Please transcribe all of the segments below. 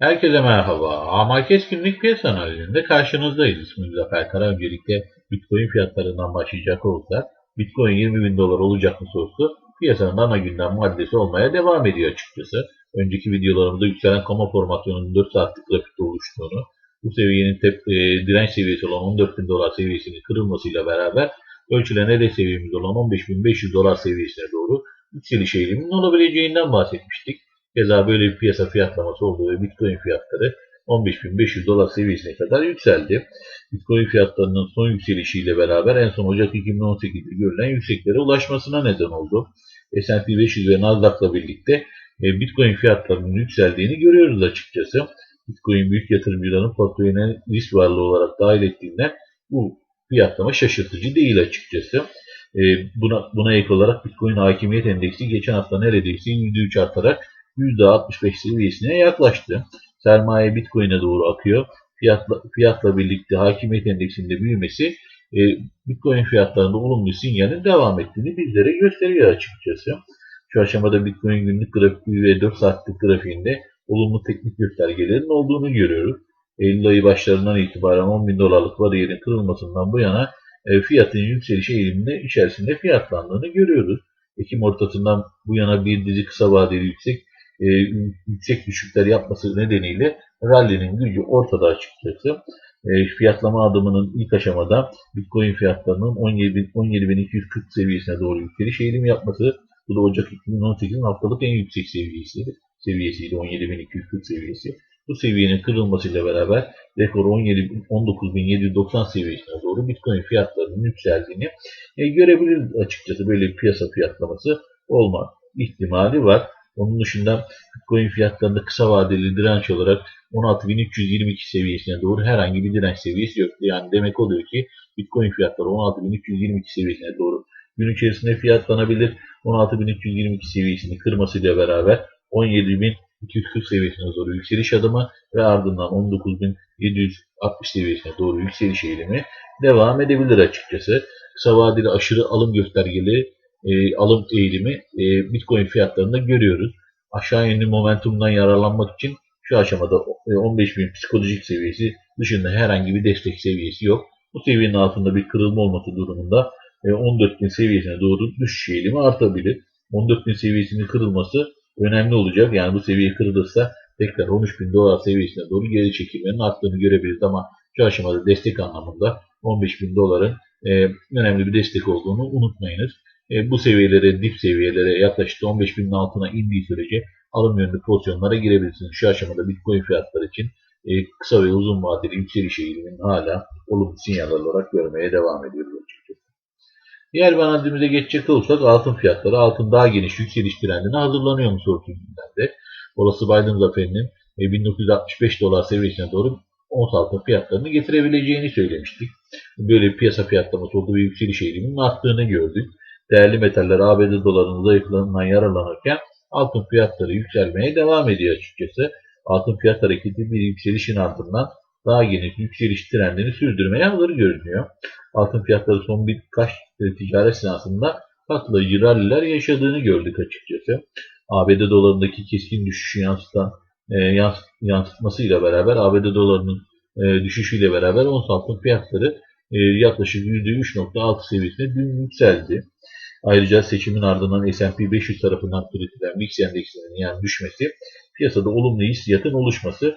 Herkese merhaba. Amarkes günlük piyasa analizinde karşınızdayız. İsmim Zafer Kara. Öncelikle Bitcoin fiyatlarından başlayacak olursak, Bitcoin 20 bin dolar olacak mı sorusu piyasanın ana gündem maddesi olmaya devam ediyor açıkçası. Önceki videolarımda yükselen koma formasyonunun 4 saatlik grafikte oluştuğunu, bu seviyenin tep e, direnç seviyesi olan 14 bin dolar seviyesinin kırılmasıyla beraber ölçülen hedef seviyemiz olan 15.500 dolar seviyesine doğru yükseliş eğiliminin olabileceğinden bahsetmiştik. Keza böyle bir piyasa fiyatlaması olduğu ve Bitcoin fiyatları 15.500 dolar seviyesine kadar yükseldi. Bitcoin fiyatlarının son yükselişiyle beraber en son Ocak 2018'de görülen yükseklere ulaşmasına neden oldu. S&P 500 ve Nasdaq'la birlikte e, Bitcoin fiyatlarının yükseldiğini görüyoruz açıkçası. Bitcoin büyük yatırımcıların portföyüne risk varlığı olarak dahil ettiğinden bu fiyatlama şaşırtıcı değil açıkçası. E, buna, buna ek olarak Bitcoin hakimiyet endeksi geçen hafta neredeyse %3 artarak %65 seviyesine yaklaştı. Sermaye Bitcoin'e doğru akıyor. Fiyatla, fiyatla birlikte hakimiyet endeksinde büyümesi e, Bitcoin fiyatlarında olumlu sinyalin devam ettiğini bizlere gösteriyor açıkçası. Şu aşamada Bitcoin günlük grafiği ve 4 saatlik grafiğinde olumlu teknik göstergelerin olduğunu görüyoruz. Eylül ayı başlarından itibaren 10 bin dolarlık bariyerin kırılmasından bu yana e, fiyatın yükseliş eğiliminde içerisinde fiyatlandığını görüyoruz. Ekim ortasından bu yana bir dizi kısa vadeli yüksek e, yüksek düşükler yapması nedeniyle rally'nin gücü ortada açıkçası. E, fiyatlama adımının ilk aşamada Bitcoin fiyatlarının 17.240 17 seviyesine doğru yükseliş eğilim yapması. Bu da Ocak 2018'in haftalık en yüksek seviyesiydi. Seviyesiydi 17.240 seviyesi. Bu seviyenin kırılmasıyla beraber rekor 19.790 seviyesine doğru Bitcoin fiyatlarının yükseldiğini e, görebiliriz açıkçası. Böyle bir piyasa fiyatlaması olma ihtimali var. Onun dışında Bitcoin fiyatlarında kısa vadeli direnç olarak 16.322 seviyesine doğru herhangi bir direnç seviyesi yok. Yani demek oluyor ki Bitcoin fiyatları 16.322 seviyesine doğru gün içerisinde fiyatlanabilir. 16.322 seviyesini kırmasıyla beraber 17.240 seviyesine doğru yükseliş adımı ve ardından 19.760 seviyesine doğru yükseliş eğilimi devam edebilir açıkçası. Kısa vadeli aşırı alım göstergeli e, alım eğilimi e, Bitcoin fiyatlarında görüyoruz. Aşağı yönlü momentumdan yararlanmak için şu aşamada e, 15.000 psikolojik seviyesi dışında herhangi bir destek seviyesi yok. Bu seviyenin altında bir kırılma olması durumunda e, 14.000 seviyesine doğru düşüş eğilimi artabilir. 14.000 seviyesinin kırılması önemli olacak. Yani bu seviye kırılırsa tekrar 13.000 dolar seviyesine doğru geri çekilmenin arttığını görebiliriz ama şu aşamada destek anlamında 15.000 doların e, önemli bir destek olduğunu unutmayınız. E, bu seviyelere, dip seviyelere yaklaşık 15 binin altına indiği sürece alım yönlü pozisyonlara girebilirsiniz. Şu aşamada Bitcoin fiyatları için e, kısa ve uzun vadeli yükseliş eğiliminin hala olumlu sinyal olarak görmeye devam ediyoruz açıkçası. Diğer bir analizimize geçecek olursak altın fiyatları altın daha geniş yükseliş trendine hazırlanıyor mu sorusu gündemde. Olası Biden zaferinin e, 1965 dolar seviyesine doğru ons altın fiyatlarını getirebileceğini söylemiştik. Böyle bir piyasa fiyatlaması olduğu ve yükseliş eğiliminin arttığını gördük değerli metaller ABD dolarının zayıflığından yararlanırken altın fiyatları yükselmeye devam ediyor açıkçası. Altın fiyat hareketi bir yükselişin ardından daha geniş yükseliş trendini sürdürmeye hazır görünüyor. Altın fiyatları son birkaç ticaret seansında patlayıcı ralliler yaşadığını gördük açıkçası. ABD dolarındaki keskin düşüşü yansıtan e, yansıtmasıyla beraber ABD dolarının e, düşüşüyle beraber ons altın fiyatları e, yaklaşık %3.6 seviyesine dün yükseldi. Ayrıca seçimin ardından S&P 500 tarafından üretilen VIX endeksinin yani düşmesi, piyasada olumlu hissiyatın oluşması,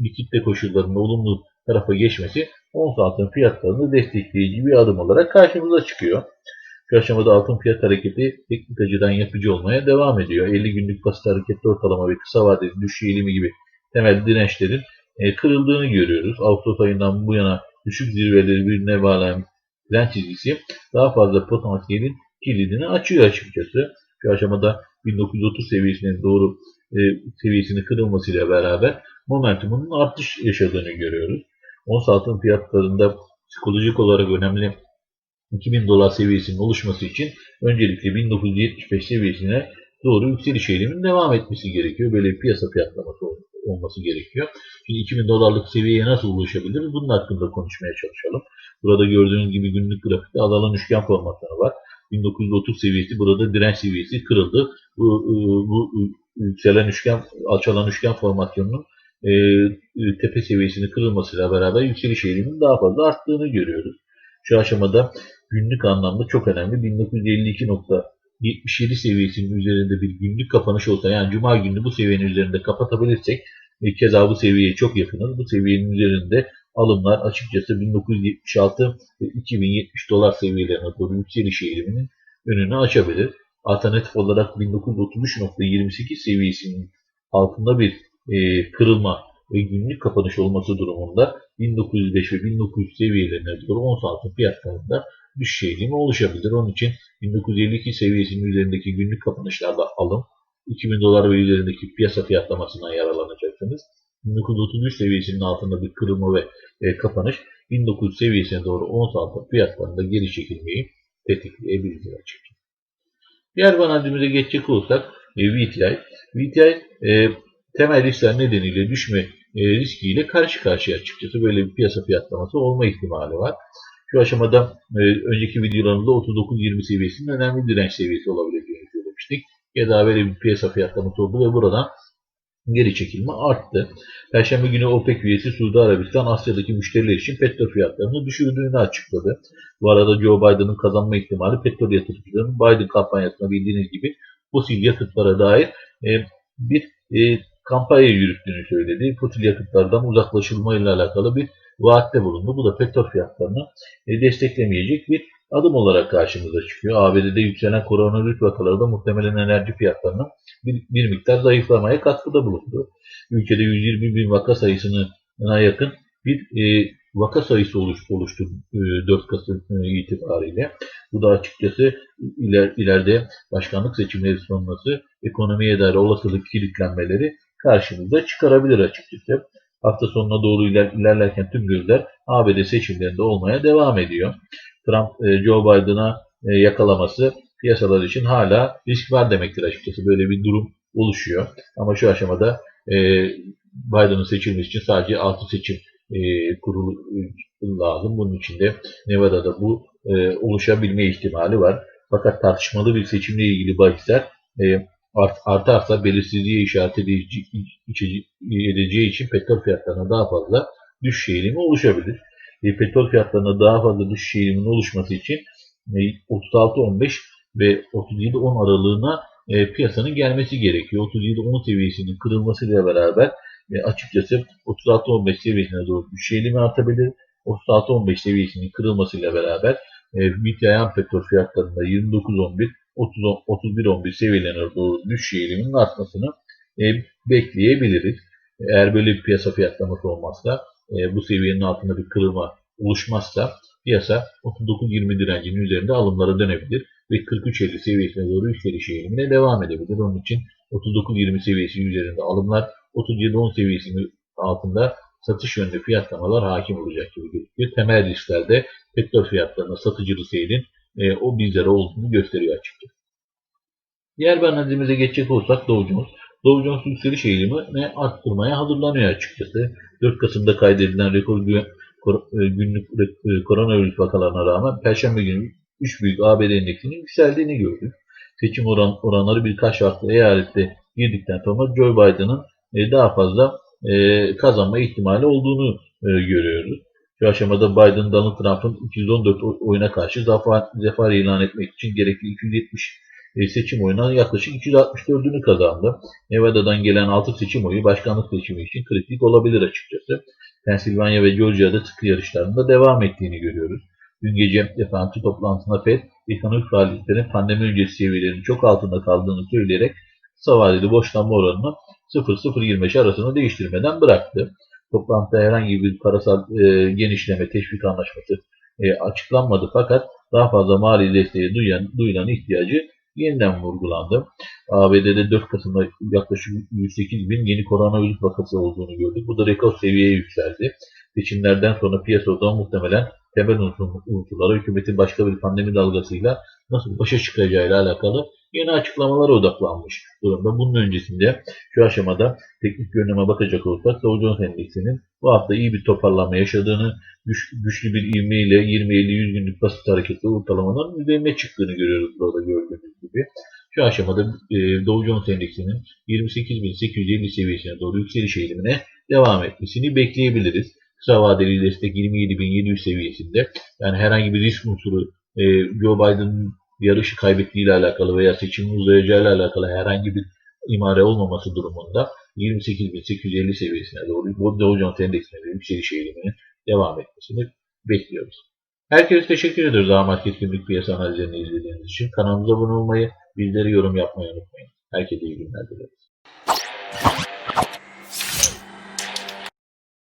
likitte koşullarında olumlu tarafa geçmesi ons altın fiyatlarını destekleyici bir adım olarak karşımıza çıkıyor. Şu aşamada altın fiyat hareketi teknik açıdan yapıcı olmaya devam ediyor. 50 günlük basit hareketli ortalama ve kısa vadeli düşüş eğilimi gibi temel dirençlerin e, kırıldığını görüyoruz. Ağustos ayından bu yana düşük zirveleri birbirine bağlayan direnç çizgisi daha fazla potansiyelin kilidini açıyor açıkçası. Şu aşamada 1930 seviyesine doğru e, seviyesinin kırılmasıyla beraber momentumunun artış yaşadığını görüyoruz. Ons altın fiyatlarında psikolojik olarak önemli 2000 dolar seviyesinin oluşması için öncelikle 1975 seviyesine doğru yükseliş eğiliminin devam etmesi gerekiyor. Böyle bir piyasa fiyatlaması olması gerekiyor. Şimdi 2000 dolarlık seviyeye nasıl ulaşabiliriz? Bunun hakkında konuşmaya çalışalım. Burada gördüğünüz gibi günlük grafikte azalan üçgen formatları var. 1930 seviyesi burada direnç seviyesi kırıldı. Bu, bu yükselen üçgen, alçalan üçgen formasyonunun e, e, tepe seviyesini kırılmasıyla beraber yükseliş eğiliminin daha fazla arttığını görüyoruz. Şu aşamada günlük anlamda çok önemli 1952.77 seviyesinin üzerinde bir günlük kapanış olsa yani cuma günü bu seviyenin üzerinde kapatabilirsek e, keza bu seviyeye çok yakınız. Bu seviyenin üzerinde alımlar açıkçası 1976 ve 2070 dolar seviyelerine doğru yükseliş eğiliminin önünü açabilir. Alternatif olarak 1933.28 seviyesinin altında bir e, kırılma ve günlük kapanış olması durumunda 1905 ve 1900 seviyelerine doğru ons altın fiyatlarında düşüş eğilimi oluşabilir. Onun için 1952 seviyesinin üzerindeki günlük kapanışlarda alım, 2000 dolar ve üzerindeki piyasa fiyatlamasından yararlanacaksınız. 1933 seviyesinin altında bir kırılma ve e, kapanış 1900 seviyesine doğru ons altın fiyatlarında geri çekilmeyi tetikleyebilir açıkçası. Diğer analizimize geçecek olursak e, VTI. VTI e, temel riskler nedeniyle düşme e, riskiyle karşı karşıya açıkçası böyle bir piyasa fiyatlaması olma ihtimali var. Şu aşamada e, önceki videolarımızda 39-20 seviyesinin önemli direnç seviyesi olabileceğini söylemiştik. Ya da böyle bir piyasa fiyatlaması oldu ve buradan geri çekilme arttı. Perşembe günü OPEC üyesi Suudi Arabistan Asya'daki müşteriler için petrol fiyatlarını düşürdüğünü açıkladı. Bu arada Joe Biden'ın kazanma ihtimali petrol yatırımcılarının Biden kampanyasında bildiğiniz gibi fosil yakıtlara dair e, bir e, kampanya yürüttüğünü söyledi. Fosil yakıtlardan uzaklaşılmayla alakalı bir vaatte bulundu. Bu da petrol fiyatlarını e, desteklemeyecek bir adım olarak karşımıza çıkıyor. ABD'de yükselen koronavirüs vakaları da muhtemelen enerji fiyatlarının bir, bir miktar zayıflamaya katkıda bulundu. Ülkede 120 bin vaka sayısına yakın bir e, vaka sayısı oluş, oluştu e, 4 Kasım e, itibariyle. Bu da açıkçası iler, ileride başkanlık seçimleri sonrası ekonomiye dair olasılık kilitlenmeleri karşımıza çıkarabilir açıkçası. Hafta sonuna doğru iler, ilerlerken tüm gözler ABD seçimlerinde olmaya devam ediyor. Trump e, Joe Biden'a e, yakalaması piyasalar için hala risk var demektir açıkçası. Böyle bir durum oluşuyor. Ama şu aşamada e, Biden'ın seçilmesi için sadece 6 seçim kurulu lazım. Bunun için de Nevada'da bu oluşabilme ihtimali var. Fakat tartışmalı bir seçimle ilgili bahisler art, artarsa belirsizliğe işaret edeceği için petrol fiyatlarına daha fazla düşüş eğilimi oluşabilir. E, petrol fiyatlarına daha fazla düşüş eğiliminin oluşması için e, 36-15 ve 37-10 aralığına e, piyasanın gelmesi gerekiyor. 37-10 seviyesinin kırılmasıyla beraber e, açıkçası 36-15 seviyesine doğru düşüş eğilimi artabilir. 36-15 seviyesinin kırılmasıyla beraber e, petrol fiyatlarında 29-11 31-11 seviyelerine doğru düşüş eğiliminin artmasını e, bekleyebiliriz. Eğer böyle bir piyasa fiyatlaması olmazsa, e, bu seviyenin altında bir kırılma oluşmazsa piyasa 39-20 direncinin üzerinde alımlara dönebilir ve 43-50 seviyesine doğru yükseliş eğilimine devam edebilir. Onun için 39-20 seviyesi üzerinde alımlar, 37-10 seviyesinin altında satış yönlü fiyatlamalar hakim olacak gibi gözüküyor. Temel risklerde petrol fiyatlarına satıcılı seyrin e, o bizlere olduğunu gösteriyor açıkçası. Diğer bir analizimize geçecek Dow Jones. Dow Jones yükseliş eğilimini arttırmaya hazırlanıyor açıkçası. 4 Kasım'da kaydedilen rekor e, günlük e, koronavirüs vakalarına rağmen Perşembe günü 3 büyük ABD endeksinin yükseldiğini gördük. Seçim oran, oranları birkaç farklı eyalette girdikten sonra Joe Biden'ın e, daha fazla kazanma ihtimali olduğunu görüyoruz. Şu aşamada Biden, Donald Trump'ın 214 oyuna karşı zafer, zafer ilan etmek için gerekli 270 e, seçim oyundan yaklaşık 264'ünü kazandı. Nevada'dan gelen 6 seçim oyu başkanlık seçimi için kritik olabilir açıkçası. Pensilvanya ve Georgia'da sıkı yarışlarında devam ettiğini görüyoruz. Dün gece FOMC toplantısında FED, ekonomik faaliyetlerin pandemi öncesi seviyelerinin çok altında kaldığını söyleyerek kısa vadeli borçlanma oranını 0-0.25 arasında değiştirmeden bıraktı. Toplantıda herhangi bir parasal e, genişleme, teşvik anlaşması e, açıklanmadı fakat daha fazla mali desteğe duyan, duyulan ihtiyacı yeniden vurgulandı. ABD'de 4 Kasım'da yaklaşık 108 bin yeni koronavirüs vakası olduğunu gördük. Bu da rekor seviyeye yükseldi. Seçimlerden sonra piyasada muhtemelen temel unsurlara hükümetin başka bir pandemi dalgasıyla nasıl başa çıkacağıyla alakalı yeni açıklamalara odaklanmış durumda. Bunun öncesinde şu aşamada teknik görünüme bakacak olursak Dow Jones Endeksinin bu hafta iyi bir toparlanma yaşadığını, güç, güçlü bir ivme ile 20-50-100 günlük basit hareketli ortalamaların üzerine çıktığını görüyoruz burada gördüğünüz gibi. Şu aşamada e, Dow Jones Endeksinin 28.850 seviyesine doğru yükseliş eğilimine devam etmesini bekleyebiliriz. Kısa vadeli destek 27.700 seviyesinde. Yani herhangi bir risk unsuru e, Joe Biden'ın yarışı kaybettiğiyle alakalı veya seçimin uzayacağıyla alakalı herhangi bir imare olmaması durumunda 28.850 seviyesine doğru bu Dow Jones Endeksinde yükseliş eğiliminin devam etmesini bekliyoruz. Herkese teşekkür ediyoruz A Market günlük piyasa analizlerini izlediğiniz için. Kanalımıza abone olmayı, bizlere yorum yapmayı unutmayın. Herkese iyi günler dileriz.